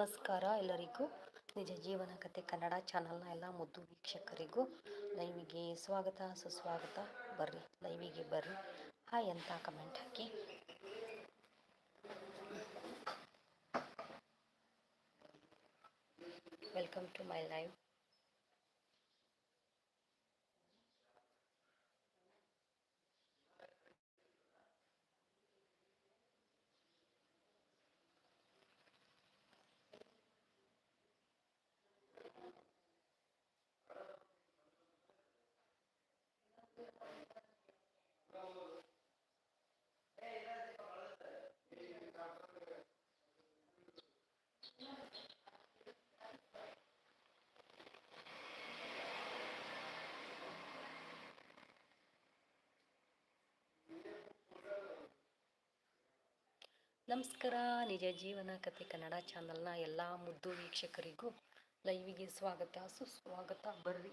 ನಮಸ್ಕಾರ ಎಲ್ಲರಿಗೂ. ನಿಜ ಜೀವನ ಕತೆ ಕನ್ನಡ ಚಾನಲ್ನ ಎಲ್ಲ ಮುದ್ದು ವೀಕ್ಷಕರಿಗೂ ಲೈವಿಗೆ ಸ್ವಾಗತ, ಸುಸ್ವಾಗತ. ಬರ್ರಿ, ಲೈವಿಗೆ ಬರ್ರಿ. ಹಾಯ್ ಅಂತ ಕಮೆಂಟ್ ಹಾಕಿ. ವೆಲ್ಕಮ್ ಟು ಮೈ ಲೈವ್ ನಮಸ್ಕಾರ. ನಿಜ ಜೀವನ ಕತೆ ಕನ್ನಡ ಚಾನಲ್ನ ಎಲ್ಲ ಮುದ್ದು ವೀಕ್ಷಕರಿಗೂ ಲೈವಿಗೆ ಸ್ವಾಗತ ಸುಸ್ವಾಗತ. ಬರ್ರಿ.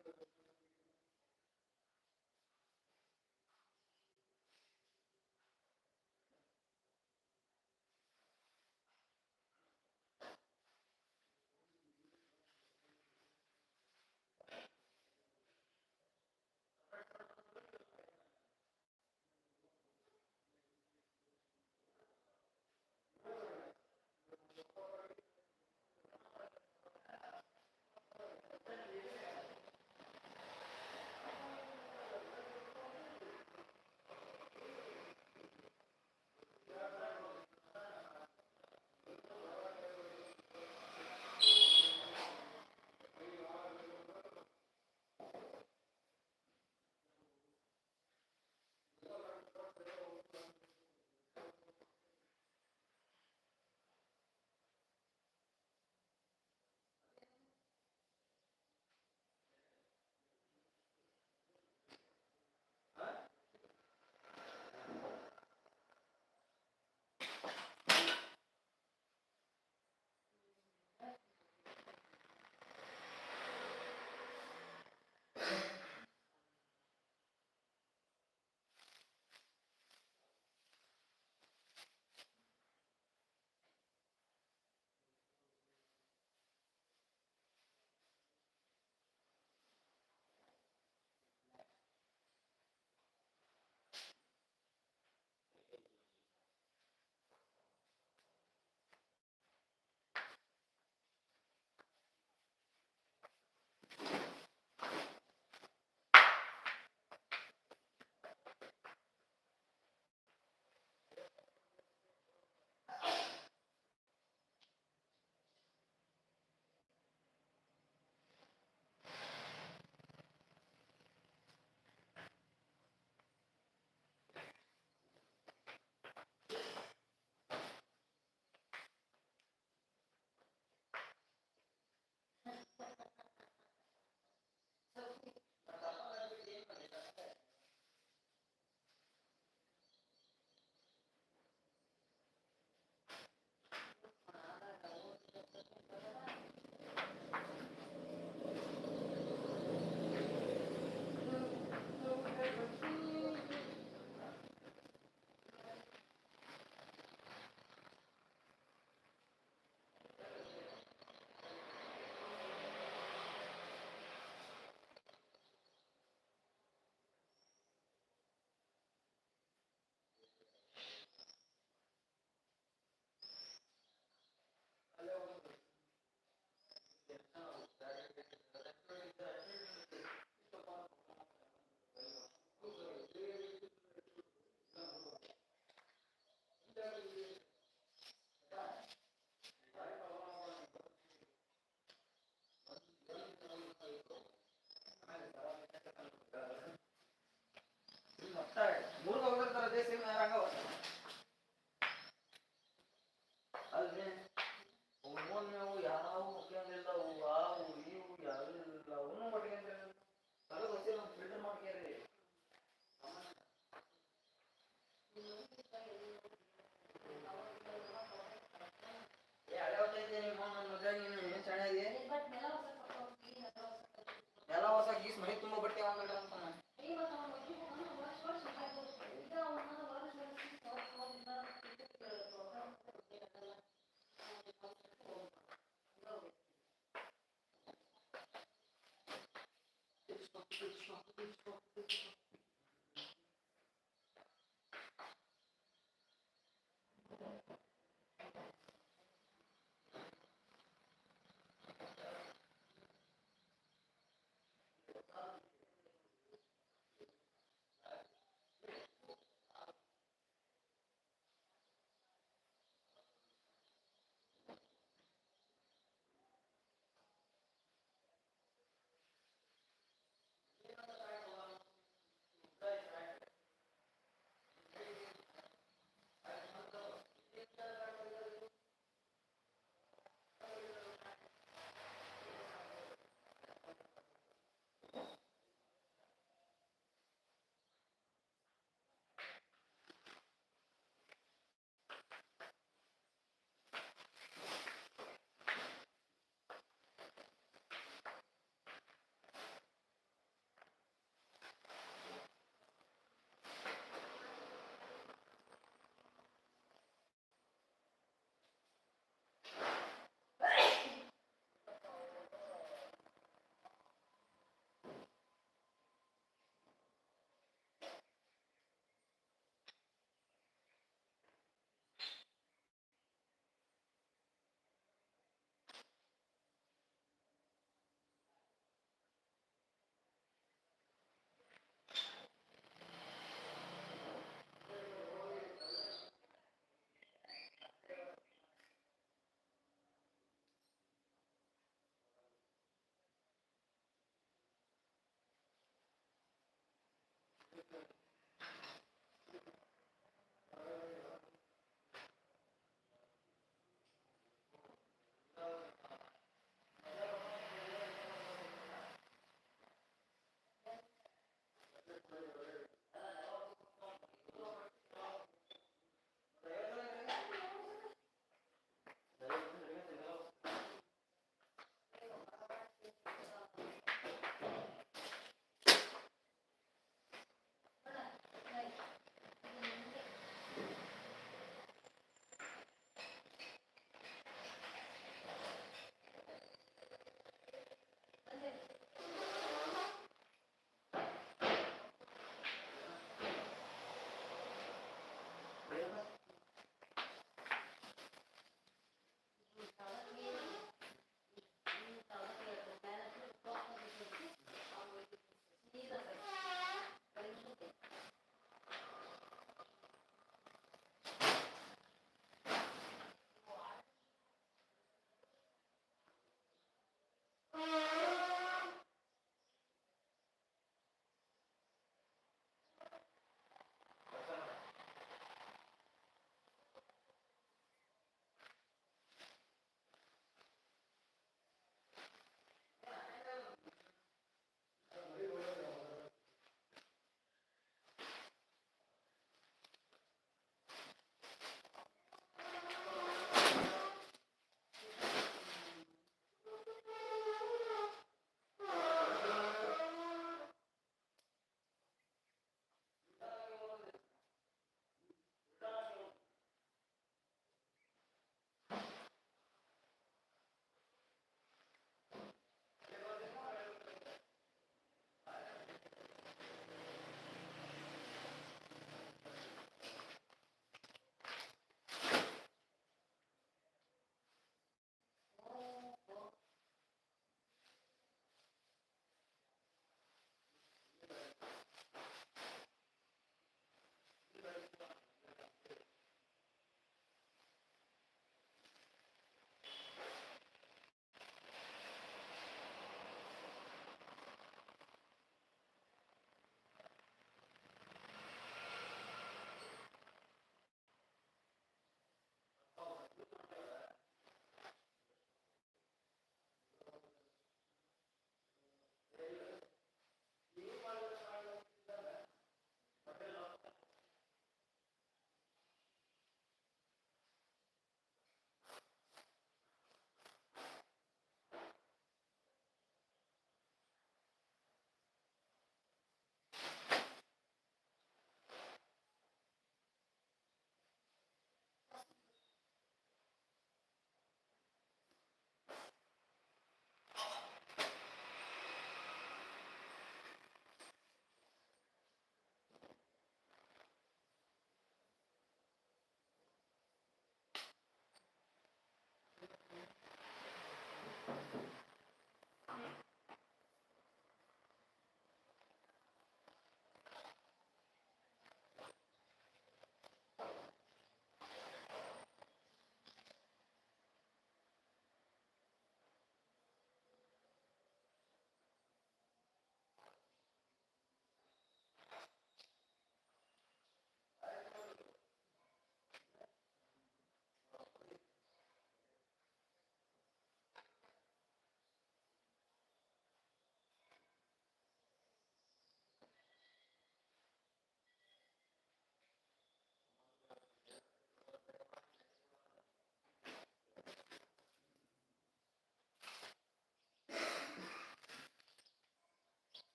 Пішла.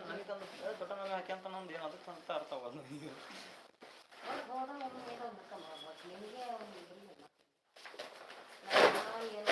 ನನಗೆ ತಂದು ದೊಡ್ಡ ಮೇಲೆ ಹಾಕ್ಯಂತ ನಮ್ದು ಏನು ಅದಕ್ಕೆ ಅಂತ ಅರ್ಥ ಆಗಲ್ಲ ನನಗೆ. ಬರ್ಬೇಕು ನಿಮಗೆ ಒಂದು ಇದಿಲ್ಲ ನಾವು ಏನು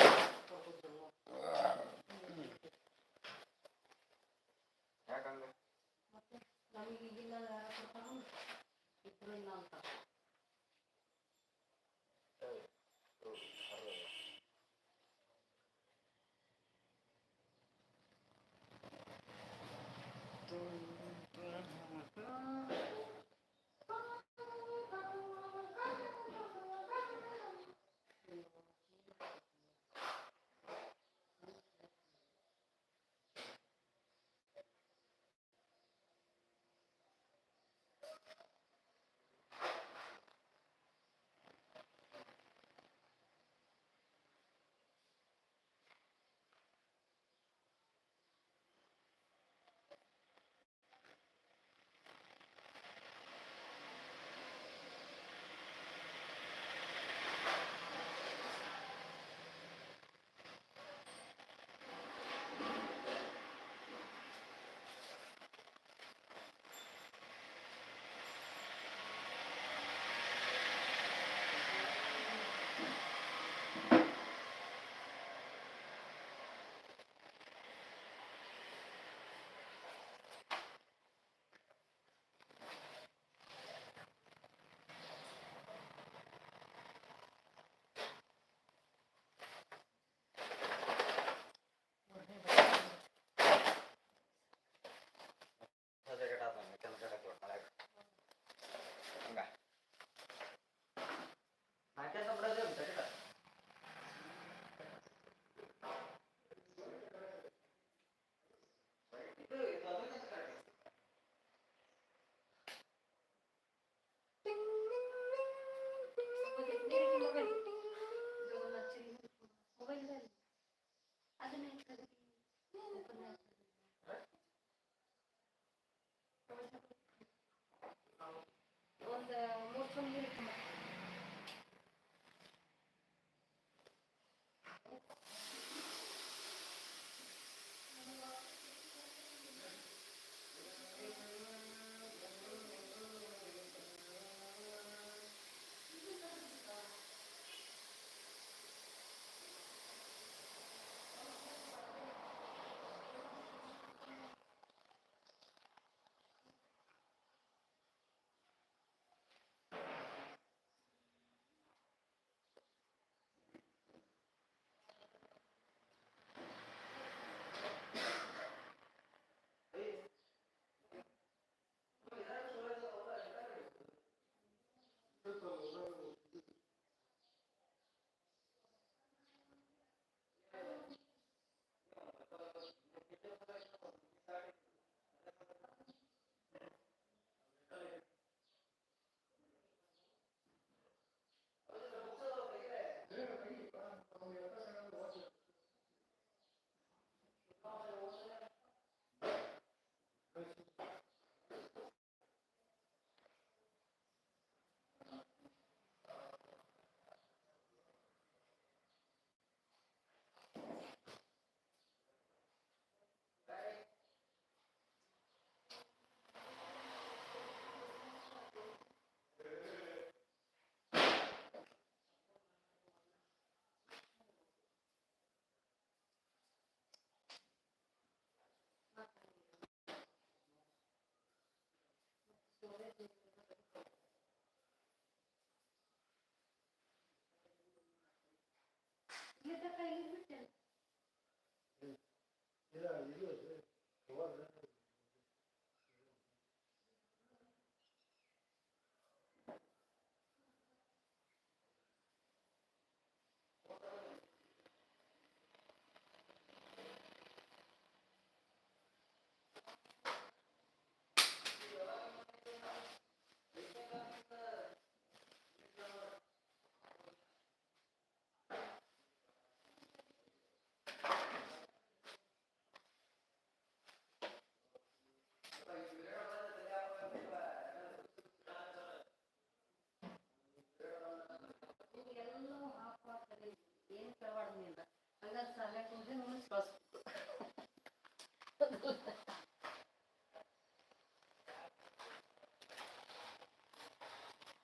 ಕೈಲಿ ಬಿಟ್ಟೆ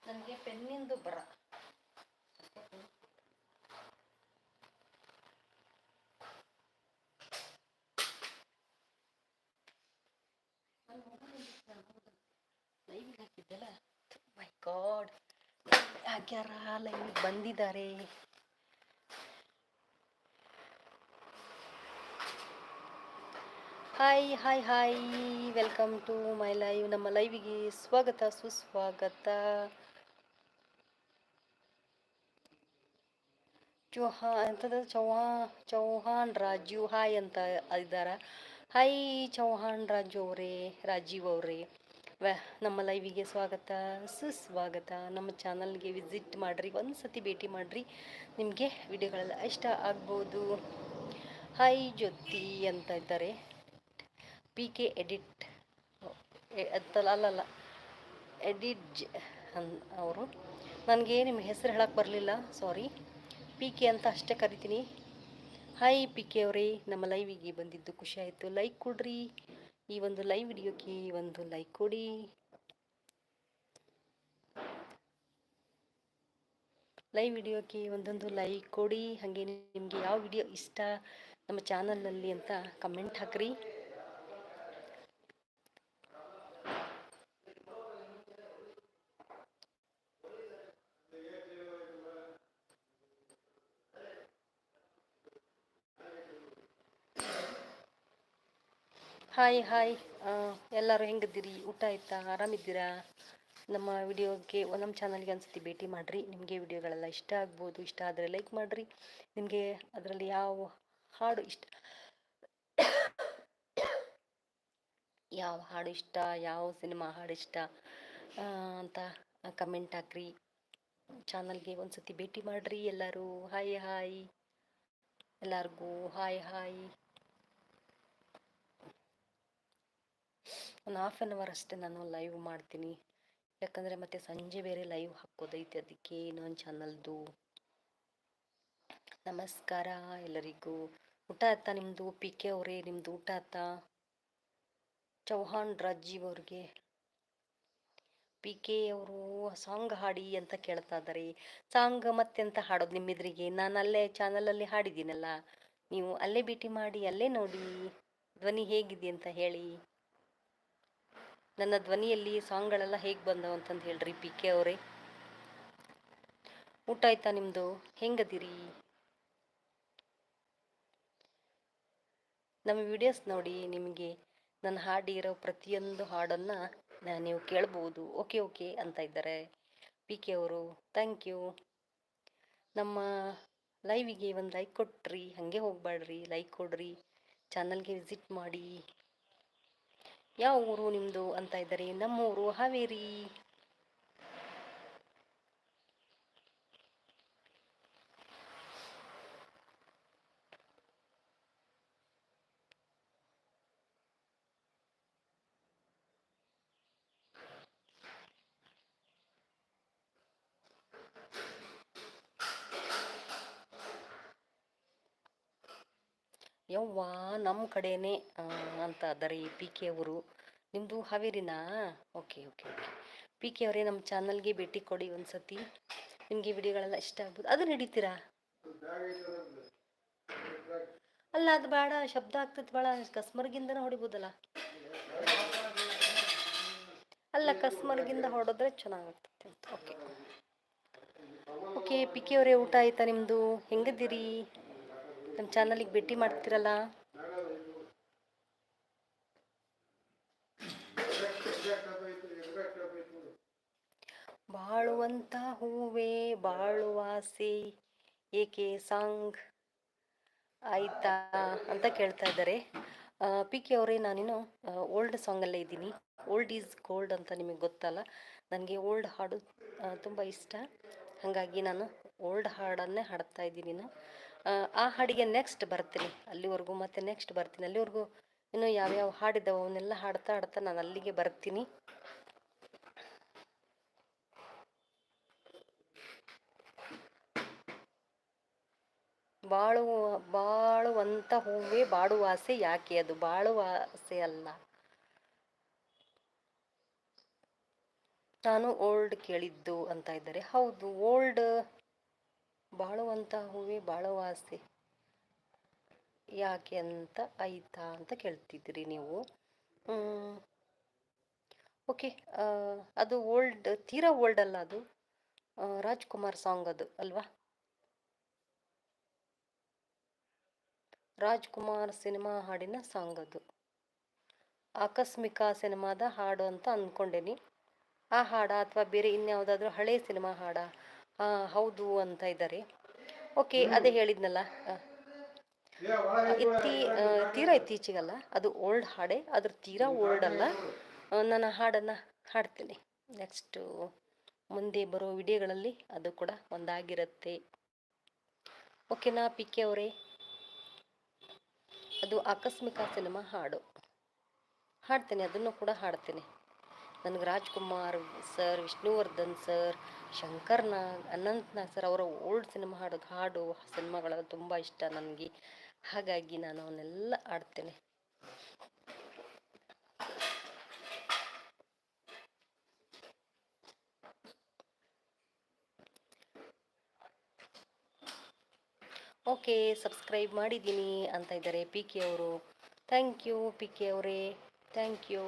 Nanti pemin itu berat. Nih. My God, ajaran ini bandi darah. Hi hi hi welcome to my live ನಮ್ಮ ಲೈವಿಗೆ ಸ್ವಾಗತ, ಸುಸ್ವಾಗತ. ಚೌಹಾ ಎಂಥದ್ದು ಚೌಹಾ ಚೌಹಾನ್ ರಾಜು. ಹಾಯ್ ಅಂತ ಇದ್ದಾರ? ಹಾಯ್ ಚೌಹಾನ್ ರಾಜು ಅವರೇ, ರಾಜೀವ್ ಅವರೇ. ವ, ನಮ್ಮ ಲೈವಿಗೆ ಸ್ವಾಗತ, ಸುಸ್ವಾಗತ. ನಮ್ಮ ಚಾನಲ್ಗೆ ವಿಸಿಟ್ ಮಾಡಿರಿ ಒಂದು ಸತಿ ಭೇಟಿ ಮಾಡಿರಿ. ನಿಮಗೆ ವಿಡಿಯೋಗಳೆಲ್ಲ ಇಷ್ಟ ಆಗ್ಬೋದು. ಹಾಯ್ ಜ್ಯೋತಿ ಅಂತ ಇದ್ದಾರೆ. P K edit. ಅಂತಲ್ಲ ಅಲ್ಲಲ್ಲ ಎಡಿಟ್ ಅನ್ ಅವರು. ನನಗೆ ನಿಮ್ಮ ಹೆಸರು ಹೇಳಕ್ಕೆ ಬರಲಿಲ್ಲ ಸಾರಿ ಪಿ ಕೆ ಅಂತ ಅಷ್ಟೇ ಕರಿತೀನಿ. ಹಾಯ್ ಪಿ ಕೆ ಅವರೇ. ನಮ್ಮ ಲೈವಿಗೆ ಬಂದಿದ್ದು ಖುಷಿ ಆಯಿತು. ಲೈಕ್ ಕೊಡ್ರಿ. ಈ ಒಂದು ಲೈವ್ ವಿಡಿಯೋಕ್ಕೆ ಒಂದು ಲೈಕ್ ಕೊಡಿ. ಲೈವ್ ವಿಡಿಯೋಕ್ಕೆ ಒಂದೊಂದು ಲೈಕ್ ಕೊಡಿ. ಹಾಗೆ ನಿಮಗೆ ಯಾವ ವಿಡಿಯೋ ಇಷ್ಟ, ನಮ್ಮ ಚಾನಲಲ್ಲಿ ಅಂತ ಕಮೆಂಟ್ ಹಾಕ್ರಿ. ಹಾಯ್ ಹಾಯ್ ಎಲ್ಲರೂ ಹೆಂಗಿದ್ದೀರಿ? ಊಟ ಆಯ್ತಾ? ಆರಾಮಿದ್ದೀರಾ? ನಮ್ಮ ವಿಡಿಯೋಗೆ, ನಮ್ಮ ಚಾನಲ್ಗೆ ಒಂದ್ಸತಿ ಭೇಟಿ ಮಾಡಿರಿ. ನಿಮಗೆ ವಿಡಿಯೋಗಳೆಲ್ಲ ಇಷ್ಟ ಆಗ್ಬೋದು. ಇಷ್ಟ ಆದರೆ ಲೈಕ್ ಮಾಡಿರಿ. ನಿಮಗೆ ಅದರಲ್ಲಿ ಯಾವ ಹಾಡು ಇಷ್ಟ, ಯಾವ ಹಾಡು ಇಷ್ಟ, ಯಾವ ಸಿನಿಮಾ ಹಾಡು ಇಷ್ಟ ಅಂತ ಕಮೆಂಟ್ ಹಾಕ್ರಿ. ಚಾನಲ್ಗೆ ಒಂದ್ಸತಿ ಭೇಟಿ ಮಾಡಿರಿ ಎಲ್ಲರೂ. ಹಾಯ್ ಹಾಯ್ ಎಲ್ಲರಿಗೂ ಹಾಯ್ ಹಾಯ್ ಒಂದು ಹಾಫ್ ಆನ್ ಅವರ್ ಅಷ್ಟೇ ನಾನು ಲೈವ್ ಮಾಡ್ತೀನಿ. ಯಾಕಂದರೆ ಮತ್ತೆ ಸಂಜೆ ಬೇರೆ ಲೈವ್ ಹಾಕೋದೈತೆ ಅದಕ್ಕೆ ಇನ್ನೊಂದು ಚಾನಲ್ದು ನಮಸ್ಕಾರ ಎಲ್ಲರಿಗೂ. ಊಟ ಆಯ್ತಾ ನಿಮ್ಮದು ಪಿ ಕೆ ಅವರೇ ನಿಮ್ಮದು ಊಟ ಆಯ್ತಾ? ಚೌಹಾಣ್ ರಾಜೀವ್ ಅವ್ರಿಗೆ. ಪಿ ಕೆ ಅವರು ಸಾಂಗ್ ಹಾಡಿ ಅಂತ ಕೇಳ್ತಾ ಇದ್ದಾರೆ ಸಾಂಗ್ ಮತ್ತೆ ಅಂತ ಹಾಡೋದು ನಿಮ್ಮಿದ್ರಿಗೆ? ನಾನು ಅಲ್ಲೇ ಚಾನಲಲ್ಲಿ ಹಾಡಿದ್ದೀನಲ್ಲ. ನೀವು ಅಲ್ಲೇ ಭೇಟಿ ಮಾಡಿ, ಅಲ್ಲೇ ನೋಡಿ. ಧ್ವನಿ ಹೇಗಿದೆ ಅಂತ ಹೇಳಿ. ನನ್ನ ಧ್ವನಿಯಲ್ಲಿ ಸಾಂಗ್ಗಳೆಲ್ಲ ಹೇಗೆ ಬಂದವು ಅಂತಂದು ಹೇಳ್ರಿ ಪಿ ಕೆ ಅವರೇ. ಊಟ ಆಯ್ತಾ ನಿಮ್ಮದು ಹೆಂಗದಿರಿ? ನಮ್ಮ ವಿಡಿಯೋಸ್ ನೋಡಿ ನಿಮಗೆ ನನ್ನ ಹಾಡಿರೋ ಪ್ರತಿಯೊಂದು ಹಾಡನ್ನು ನೀವು ಕೇಳ್ಬೋದು. ಓಕೆ ಓಕೆ ಅಂತ ಇದ್ದಾರೆ ಪಿ ಕೆ ಅವರು. ಥ್ಯಾಂಕ್ ಯು ನಮ್ಮ ಲೈವಿಗೆ ಒಂದು ಲೈಕ್ ಕೊಟ್ರಿ, ಹಾಗೆ ಹೋಗ್ಬೇಡ್ರಿ ಲೈಕ್ ಕೊಡ್ರಿ. ಚಾನಲ್ಗೆ ವಿಸಿಟ್ ಮಾಡಿ. ಯಾವ ಊರು ನಿಮ್ಮದು ಅಂತ ಇದ್ದಾರೆ. ನಮ್ಮೂರು ಹಾವೇರಿ. ಯವ್ವ ನಮ್ಮ ಕಡೆನೇ ಅಂತ ಅದಾರೆ ಪಿ ಕೆ ಅವರು. ನಿಮ್ಮದು ಹಾವೇರಿನಾ? Okay okay okay. P K ಅವರೇ ನಮ್ಮ ಚಾನಲ್ಗೆ ಭೇಟಿ ಕೊಡಿ ಒಂದು ಸತಿ ನಿಮಗೆ ವಿಡಿಯೋಗಳೆಲ್ಲ ಇಷ್ಟ ಆಗ್ಬೋದು. ಅದನ್ನ ಹಿಡಿತೀರಾ ಅಲ್ಲ, ಅದು ಬೇಡ. ಶಬ್ದ ಆಗ್ತದೆ ಭಾಳ ಕಸ್ಮರ್ಗಿಂದನೇ ಹೊಡಿಬೋದಲ್ಲ. ಅಲ್ಲ, ಕಸ್ಮರ್ಗಿಂದ ಹೊಡೆದ್ರೆ ಚೆನ್ನಾಗಾಗ್ತದೆ ಅಂತ. ಓಕೆ. ಓಕೆ ಪಿ ಕೆ ಅವರೇ ಊಟ ಆಯ್ತಾ ನಿಮ್ಮದು ಹೆಂಗಿದ್ದೀರಿ? ನಮ್ಮ ಚಾನಲಿಗೆ ಭೇಟಿ ಮಾಡ್ತೀರಲ್ಲ? ಬಾಳುವಂತ ಹೂವೇ, ಬಾಳುವಾಸಿ, ಏಕೆ ಸಾಂಗ್? ಆಯ್ತಾ ಅಂತ ಕೇಳ್ತಾ ಇದ್ದಾರೆ. ಪಿ ಕೆ ಅವರೇ ನಾನೇನು ಓಲ್ಡ್ ಸಾಂಗಲ್ಲೇ ಇದ್ದೀನಿ. ಓಲ್ಡ್ ಈಸ್ ಗೋಲ್ಡ್ ಅಂತ ನಿಮಗೆ ಗೊತ್ತಲ್ಲ? ನನಗೆ ಓಲ್ಡ್ ಹಾಡು ತುಂಬ ಇಷ್ಟ. ಹಾಗಾಗಿ ನಾನು ಓಲ್ಡ್ ಹಾಡನ್ನೇ ಹಾಡ್ತಾ ಇದ್ದೀನಿ ನಾನು ಆ, ಹಾಡಿಗೆ ನೆಕ್ಸ್ಟ್ ಬರ್ತೀನಿ. ಅಲ್ಲಿವರೆಗೂ ಮತ್ತೆ ನೆಕ್ಸ್ಟ್ ಬರ್ತೀನಿ. ಅಲ್ಲಿವರೆಗೂ ಇನ್ನು ಯಾವ್ಯಾವ ಹಾಡಿದ್ದಾವೆ ಅವನ್ನೆಲ್ಲ ಹಾಡ್ತಾ ಹಾಡ್ತಾ ನಾನು ಅಲ್ಲಿಗೆ ಬರ್ತೀನಿ. ಬಾಳು ಬಾಳುವಂತ ಹೂವೇ ಬಾಡುವಾಸೆ ಯಾಕೆ? ಅದು ಬಾಳುವಾಸೆ ಅಲ್ಲ. ನಾನು ಓಲ್ಡ್ ಕೇಳಿದ್ದು ಅಂತ ಇದ್ದಾರೆ. ಹೌದು ಓಲ್ಡ್ ಬಾಳುವಂಥ ಹೂವೇ ಬಾಳುವ ಆಸೆ ಯಾಕೆ ಅಂತ ಐತಾ ಅಂತ ಕೇಳ್ತಿದ್ರಿ ನೀವು. ಓಕೆ ಅದು ಓಲ್ಡ್, ತೀರಾ ಓಲ್ಡ್ ಅಲ್ಲ ಅದು? ರಾಜ್ಕುಮಾರ್ ಸಾಂಗ್ ಅದು ಅಲ್ವಾ? ರಾಜ್ಕುಮಾರ್ ಸಿನಿಮಾ ಹಾಡಿನ ಸಾಂಗ್ ಅದು. ಆಕಸ್ಮಿಕ ಸಿನಿಮಾದ ಹಾಡು ಅಂತ ಅಂದ್ಕೊಂಡೇನಿ ಆ ಹಾಡ ಅಥವಾ ಬೇರೆ ಇನ್ಯಾವುದಾದ್ರೂ ಹಳೆ ಸಿನಿಮಾ ಹಾಡ? ಹೌದು ಅಂತ ಇದ್ದಾರೆ. ಓಕೆ ಅದೇ ಹೇಳಿದ್ನಲ್ಲ ಇತ್ತಿ ತೀರಾ ಇತ್ತೀಚೆಗಲ್ಲ ಅದು ಓಲ್ಡ್ ಹಾಡೆ ಅದ್ರ ತೀರಾ ಓಲ್ಡ್ ಅಲ್ಲ. ನನ್ನ ಹಾಡನ್ನ ಹಾಡನ್ನು ಹಾಡ್ತೀನಿ. ನೆಕ್ಸ್ಟು ಮುಂದೆ ಬರೋ ವಿಡಿಯೋಗಳಲ್ಲಿ ಅದು ಕೂಡ ಒಂದಾಗಿರುತ್ತೆ. ಓಕೆನಾ ಪಿ ಕೆ ಅವರೇ. ಅದು ಆಕಸ್ಮಿಕ ಸಿನಿಮಾ ಹಾಡು. ಹಾಡ್ತೇನೆ ಅದನ್ನು ಕೂಡ ಹಾಡ್ತೇನೆ. ನನಗೆ Rajkumar sir Vishnuvardhan sir Shankar Nag Anant Nag sir ಅವರ ಓಲ್ಡ್ ಸಿನಿಮಾ ಹಾಡು ಹಾಡು ಸಿನಿಮಾಗಳೆಲ್ಲ ತುಂಬ ಇಷ್ಟ ನನಗೆ. ಹಾಗಾಗಿ ನಾನು ಅವನ್ನೆಲ್ಲ ಆಡ್ತೇನೆ ಓಕೆ, ಸಬ್ಸ್ಕ್ರೈಬ್ ಮಾಡಿದ್ದೀನಿ ಅಂತ ಇದ್ದಾರೆ ಪಿ ಕೆ ಅವರು. ಥ್ಯಾಂಕ್ ಯು ಪಿ ಕೆ ಅವರೇ. Thank you.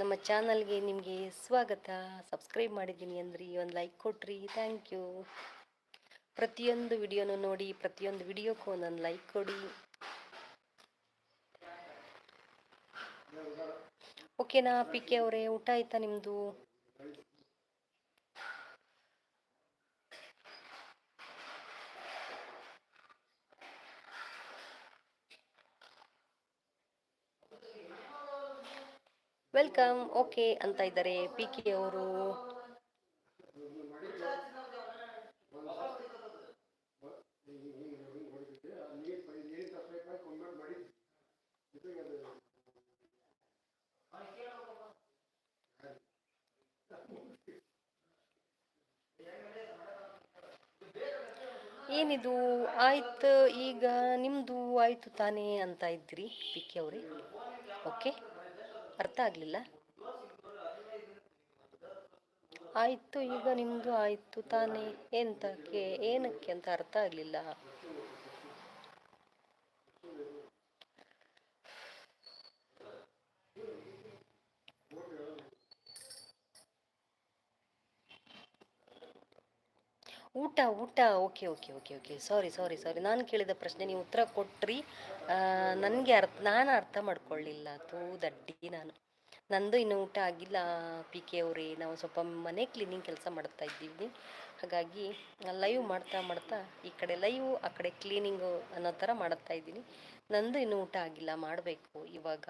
ನಮ್ಮ ಚಾನಲ್ಗೆ ನಿಮಗೆ ಸ್ವಾಗತ. ಸಬ್ಸ್ಕ್ರೈಬ್ ಮಾಡಿದ್ದೀನಿ ಅಂದ್ರಿ, ಒಂದು ಲೈಕ್ ಕೊಟ್ರಿ. ಥ್ಯಾಂಕ್ ಯು ಪ್ರತಿಯೊಂದು ವಿಡಿಯೋನು ನೋಡಿ, ಪ್ರತಿಯೊಂದು ವಿಡಿಯೋಕ್ಕೂ ಒಂದೊಂದು ಲೈಕ್ ಕೊಡಿ. ಓಕೆನಾ ಪಿ ಕೆ ಅವರೇ, ಊಟ ಆಯ್ತಾ ನಿಮ್ಮದು ವೆಲ್ಕಮ್, ಓಕೆ ಅಂತ ಇದ್ದಾರೆ ಪಿ ಕೆ ಅವರು. ಏನಿದು? ಆಯ್ತು, ಈಗ ನಿಮ್ದು ಆಯ್ತು ತಾನೇ ಅಂತ ಇದ್ರಿ ಪಿ ಕೆ ಅವರೇ. ಓಕೆ. ಅರ್ಥ ಆಗಲಿಲ್ಲ. ಆಯಿತು ಈಗ ನಿಮ್ಮದು ಆಯಿತು ತಾನೇ ಎಂತಕ್ಕೆ ಏನಕ್ಕೆ ಅಂತ ಅರ್ಥ ಆಗಲಿಲ್ಲ. ಊಟ ಊಟ, okay okay okay okay. Sorry sorry sorry ನಾನು ಕೇಳಿದ ಪ್ರಶ್ನೆ ನೀವು ಉತ್ತರ ಕೊಟ್ರಿ. ನನಗೆ ಅರ್ಥ, ನಾನು ಅರ್ಥ ಮಾಡ್ಕೊಳ್ಳಿಲ್ಲ ತೂ ದಡ್ಡಿ ನಾನು. ನಂದು ಇನ್ನು ಊಟ ಆಗಿಲ್ಲ ಪಿ ಕೆ ಅವರೇ. ನಾವು ಸ್ವಲ್ಪ ಮನೆ ಕ್ಲೀನಿಂಗ್ ಕೆಲಸ ಮಾಡ್ತಾ ಇದ್ದೀವಿ. ಹಾಗಾಗಿ ಲೈವ್ ಮಾಡ್ತಾ ಮಾಡ್ತಾ ಈ ಕಡೆ ಲೈವ್ ಆ ಕಡೆ ಕ್ಲೀನಿಂಗು ಅನ್ನೋ ಥರ ಮಾಡ್ತಾ ಇದ್ದೀನಿ. ನಂದು ಇನ್ನೂ ಊಟ ಆಗಿಲ್ಲ, ಮಾಡಬೇಕು ಇವಾಗ.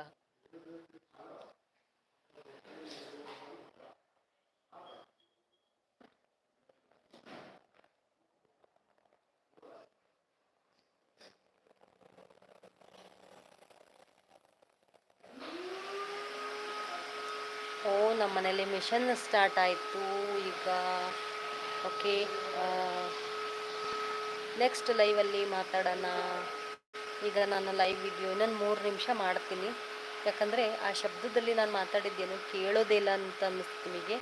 ಮನೇಲಿ ಮಿಷನ್ ಸ್ಟಾರ್ಟ್ ಆಯಿತು. ಈಗ, ಓಕೆ ನೆಕ್ಸ್ಟ್ ಲೈವಲ್ಲಿ ಮಾತಾಡೋಣ. ಈಗ ನಾನು ಲೈವ್ ವಿಡಿಯೋ ಇನ್ನೊಂದು ಮೂರು ನಿಮಿಷ ಮಾಡ್ತೀನಿ. ಯಾಕಂದರೆ ಆ ಶಬ್ದದಲ್ಲಿ ನಾನು ಮಾತಾಡಿದ್ದೇನು ಕೇಳೋದಿಲ್ಲ ಅಂತ ಅನ್ನಿಸ್ತು ನಿಮಗೆ.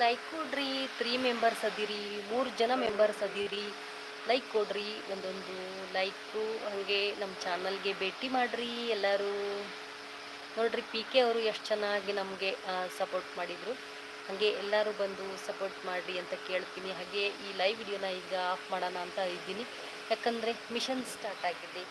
ಲೈಕ್ ಕೊಡ್ರಿ ತ್ರೀ ಮೆಂಬರ್ಸ್ ಅದೀರಿ, ಮೂರು ಜನ ಮೆಂಬರ್ಸ್ ಅದೀರಿ ಲೈಕ್ ಕೊಡ್ರಿ, ಒಂದೊಂದು ಲೈಕು ಹಾಗೆ ನಮ್ಮ ಚಾನಲ್ಗೆ ಭೇಟಿ ಮಾಡಿರಿ ಎಲ್ಲರೂ. ನೋಡ್ರಿ ಪಿ ಕೆ ಅವರು ಎಷ್ಟು ಚೆನ್ನಾಗಿ ನಮಗೆ ಸಪೋರ್ಟ್ ಮಾಡಿದರು. ಹಾಗೆ ಎಲ್ಲರೂ ಬಂದು ಸಪೋರ್ಟ್ ಮಾಡಿರಿ ಅಂತ ಕೇಳ್ತೀನಿ. ಹಾಗೆ ಈ ಲೈವ್ ವಿಡಿಯೋನ ಈಗ ಆಫ್ ಮಾಡೋಣ ಅಂತ ಇದ್ದೀನಿ. ಯಾಕಂದರೆ ಮಿಷನ್ ಸ್ಟಾರ್ಟ್ ಆಗಿದೆ.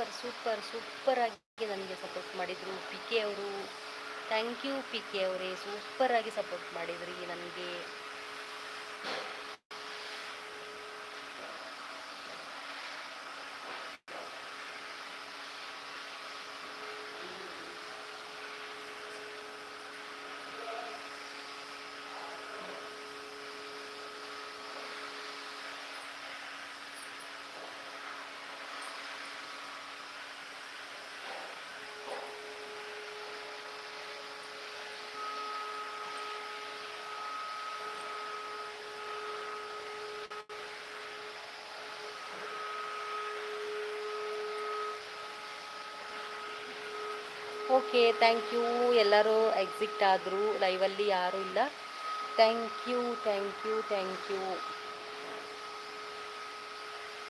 ಸೂಪರ್ ಸೂಪರ್ ಸೂಪರಾಗಿ ನನಗೆ ಸಪೋರ್ಟ್ ಮಾಡಿದರು. ಪಿ ಕೆ ಅವರು ಥ್ಯಾಂಕ್ ಯು ಪಿ ಕೆ ಅವರೇ. ಸೂಪರಾಗಿ ಸಪೋರ್ಟ್ ಮಾಡಿದ್ರಿ. ನನಗೆ ಓಕೆ ಥ್ಯಾಂಕ್ ಯು ಎಲ್ಲರೂ ಎಕ್ಸಿಟ್ ಆದರೂ ಲೈವಲ್ಲಿ ಯಾರೂ ಇಲ್ಲ. Thank you thank you thank you